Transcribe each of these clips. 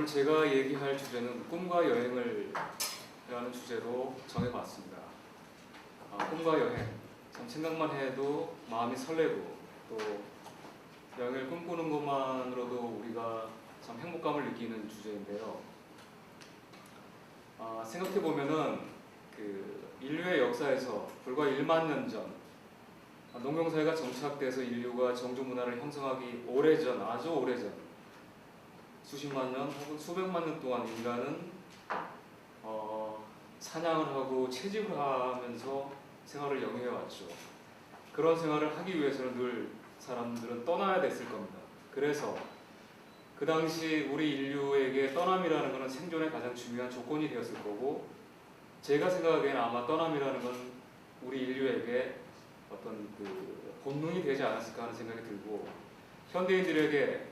오늘 제가 얘기할 주제는 꿈과 여행을 라는 주제로 정해봤습니다. 아, 꿈과 여행, 참 생각만 해도 마음이 설레고 또 여행을 꿈꾸는 것만으로도 우리가 참 행복감을 느끼는 주제인데요. 아, 생각해 보면은 그 인류의 역사에서 불과 1만 년 전, 아, 농경사회가 정착돼서 인류가 정조 문화를 형성하기 오래전, 아주 오래전, 수십만 년 혹은 수백만 년 동안 인간은 어, 사냥을 하고 채집을 하면서 생활을 영위해 왔죠. 그런 생활을 하기 위해서는 늘 사람들은 떠나야 됐을 겁니다. 그래서 그 당시 우리 인류에게 떠남이라는 것은 생존의 가장 중요한 조건이 되었을 거고 제가 생각하기에는 아마 떠남이라는 건 우리 인류에게 어떤 그 본능이 되지 않았을까 하는 생각이 들고 현대인들에게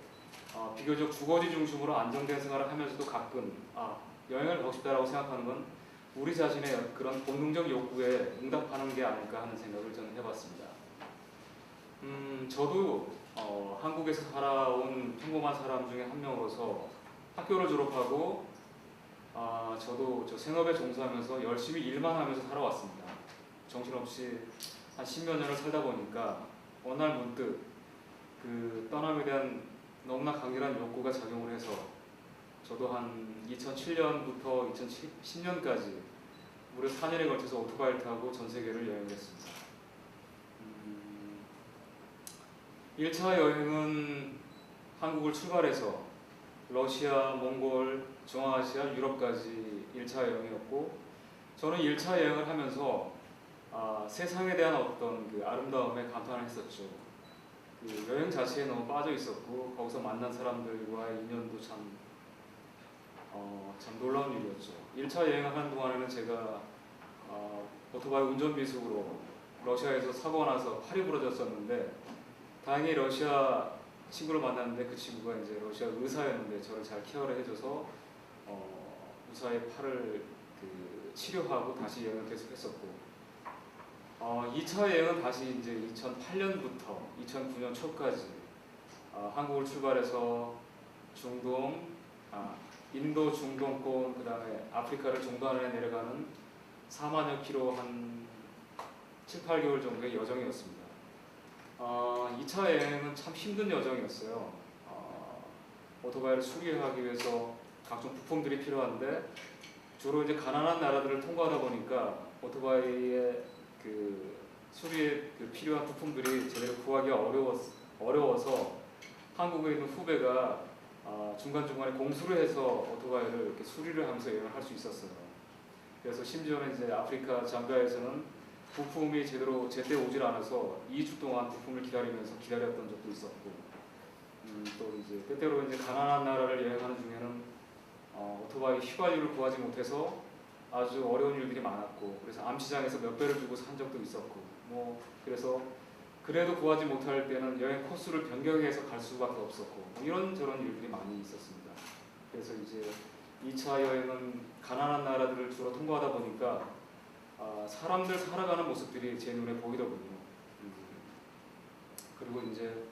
어, 비교적 주거지 중심으로 안정된 생활을 하면서도 가끔 아 여행을 가고 싶다라고 생각하는 건 우리 자신의 그런 본능적 욕구에 응답하는 게 아닐까 하는 생각을 저는 해봤습니다. 음, 저도 어, 한국에서 살아온 평범한 사람 중에 한 명으로서 학교를 졸업하고 아, 저도 저 생업에 종사하면서 열심히 일만 하면서 살아왔습니다. 정신없이 한 십몇 년을 살다 보니까 어느 날 문득 그 떠남에 대한 너무나 강렬한 욕구가 작용을 해서 저도 한 2007년부터 2010년까지 무려 4년에 걸쳐서 오토바이를 타고 전 세계를 여행을 했습니다. 음, 1차 여행은 한국을 출발해서 러시아, 몽골, 중앙아시아, 유럽까지 1차 여행이었고 저는 1차 여행을 하면서 아, 세상에 대한 어떤 그 아름다움에 감탄을 했었죠. 그 여행 자체에 너무 빠져 있었고 거기서 만난 사람들과의 인연도 참, 어, 참 놀라운 일이었죠. 1차 여행을 하는 동안에는 제가 어, 오토바이 운전 미숙으로 러시아에서 사고가 나서 팔이 부러졌었는데 다행히 러시아 친구를 만났는데 그 친구가 이제 러시아 의사였는데 저를 잘 케어를 해줘서 어, 무사히 팔을 그 치료하고 다시 여행을 계속했었고 어, 2차 여행은 다시 이제 2008년부터 2009년 초까지 어, 한국을 출발해서 중동, 아, 인도 중동권 그 다음에 아프리카를 중간에 내려가는 4만여 킬로 한 7, 8개월 정도의 여정이었습니다. 어, 2차 여행은 참 힘든 여정이었어요. 어, 오토바이를 수리하기 위해서 각종 부품들이 필요한데 주로 이제 가난한 나라들을 통과하다 보니까 오토바이의 그 수리에 그 필요한 부품들이 제대로 구하기가 어려웠, 어려워서 한국에 있는 후배가 아, 중간중간에 공수를 해서 오토바이를 이렇게 수리를 하면서 여행을 할 수 있었어요. 그래서 심지어는 이제 아프리카 잠비아에서는 부품이 제대로 제때 오질 않아서 2주 동안 부품을 기다리면서 기다렸던 적도 있었고 음, 또 이제 때때로 이제 가난한 나라를 여행하는 중에는 어, 오토바이 휘발유를 구하지 못해서 아주 어려운 일들이 많았고 그래서 암시장에서 몇 배를 주고 산 적도 있었고 뭐 그래서 그래도 구하지 못할 때는 여행 코스를 변경해서 갈 수밖에 없었고 뭐 이런 저런 일들이 많이 있었습니다. 그래서 이제 2차 여행은 가난한 나라들을 주로 통과하다 보니까 아, 사람들 살아가는 모습들이 제 눈에 보이더군요. 음, 그리고 이제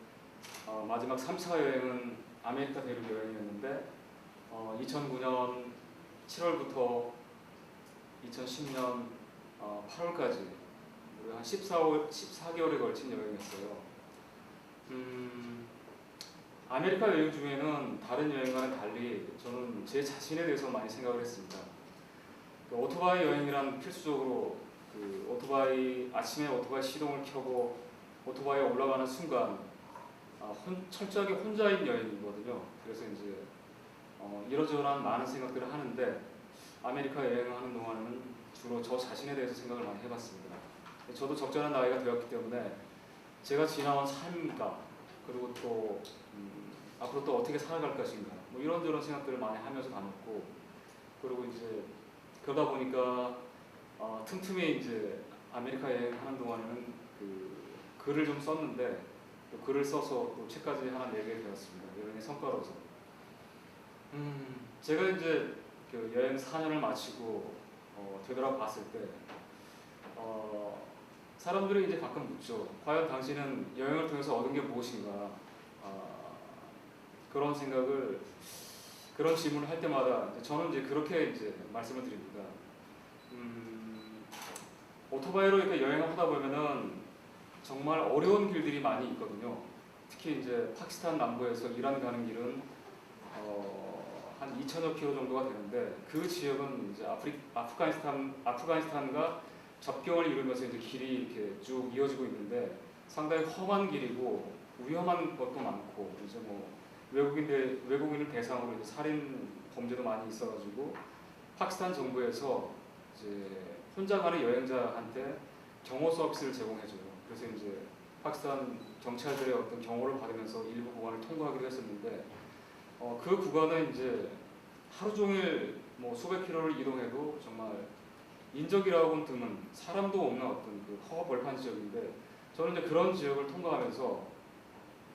어, 마지막 3차 여행은 아메리카 대륙 여행이었는데 어, 2009년 7월부터 2010년 어, 8월까지 한 14, 14개월에 걸친 여행이었어요. 음, 아메리카 여행 중에는 다른 여행과는 달리 저는 제 자신에 대해서 많이 생각을 했습니다. 그 오토바이 여행이란 필수적으로 그 오토바이 아침에 오토바이 시동을 켜고 오토바이에 올라가는 순간 아, 혼, 철저하게 혼자인 여행이거든요. 그래서 이제 어, 이러저러한 많은 생각들을 하는데 아메리카 여행을 하는 동안은 주로 저 자신에 대해서 생각을 많이 해봤습니다. 저도 적절한 나이가 되었기 때문에 제가 지나온 삶과 그리고 또 음, 앞으로 또 어떻게 살아갈 것인가 뭐 이런저런 생각들을 많이 하면서 다녔고 그리고 이제 그러다 보니까 어, 틈틈이 이제 아메리카 여행하는 동안에는 그 글을 좀 썼는데 또 글을 써서 또 책까지 하나 내게 되었습니다. 여행의 성과로서. 음, 제가 이제 그 여행 4년을 마치고 어, 되돌아봤을 때 어, 사람들이 이제 가끔 묻죠. 과연 당신은 여행을 통해서 얻은 게 무엇인가? 아, 그런 생각을 그런 질문을 할 때마다 이제 저는 이제 그렇게 이제 말씀을 드립니다. 음, 오토바이로 이렇게 여행을 하다 보면은 정말 어려운 길들이 많이 있거든요. 특히 이제 파키스탄 남부에서 이란 가는 길은 어, 한 2천여 킬로 정도가 되는데 그 지역은 이제 아프리, 아프가니스탄 아프가니스탄과 접경을 이루면서 이제 길이 이렇게 쭉 이어지고 있는데 상당히 험한 길이고 위험한 것도 많고 이제 뭐 외국인들 외국인을 대상으로 이제 살인 범죄도 많이 있어가지고 파키스탄 정부에서 이제 혼자 가는 여행자한테 경호 서비스를 제공해줘요. 그래서 이제 파키스탄 경찰들의 어떤 경호를 받으면서 일부 구간을 통과하기도 했었는데 어, 그 구간은 이제 하루 종일 뭐 수백 킬로를 이동해도 정말 인적이라고는 드문 사람도 없는 어떤 그 허벌판 지역인데 저는 이제 그런 지역을 통과하면서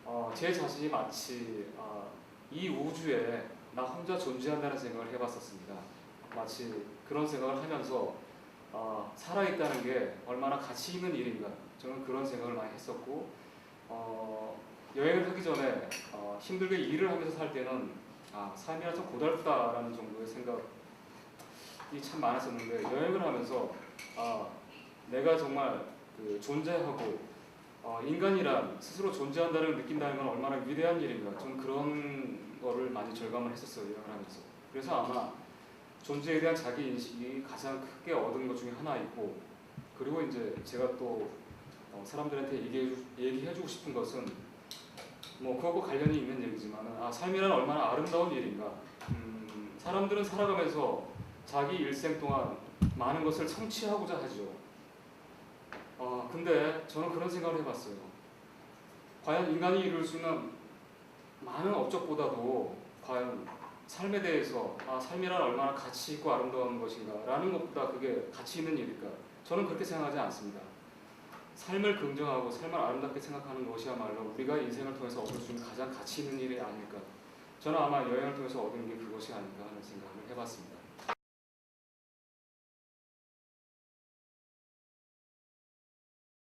어, 제 자신이 마치 아, 이 우주에 나 혼자 존재한다는 생각을 해봤었습니다. 마치 그런 생각을 하면서 어, 살아있다는 게 얼마나 가치 있는 일인가 저는 그런 생각을 많이 했었고 어, 여행을 하기 전에 어, 힘들게 일을 하면서 살 때는 아, 삶이라 좀 고달프다라는 정도의 생각이 참 많았었는데 여행을 하면서 아, 내가 정말 그 존재하고 어, 인간이란 스스로 존재한다는 걸 느낀다는 건 얼마나 위대한 일인가. 저는 그런 거를 많이 절감을 했었어요 여행을 하면서. 그래서 아마 존재에 대한 자기 인식이 가장 크게 얻은 것 중에 하나이고 그리고 이제 제가 또 어, 사람들한테 얘기해, 얘기해주고 싶은 것은 뭐 그것과 관련이 있는 얘기지만 아 삶이란 얼마나 아름다운 일인가. 음, 사람들은 살아가면서 자기 일생 동안 많은 것을 성취하고자 하죠 어, 근데 저는 그런 생각을 해봤어요. 과연 인간이 이룰 수 있는 많은 업적보다도 과연 삶에 대해서 아, 삶이란 얼마나 가치 있고 아름다운 것인가 라는 것보다 그게 가치 있는 일일까? 저는 그렇게 생각하지 않습니다 삶을 긍정하고 삶을 아름답게 생각하는 것이야말로 우리가 인생을 통해서 얻을 수 있는 가장 가치 있는 일이 아닐까? 저는 아마 여행을 통해서 얻은 게 그것이 아닐까 하는 생각을 해봤습니다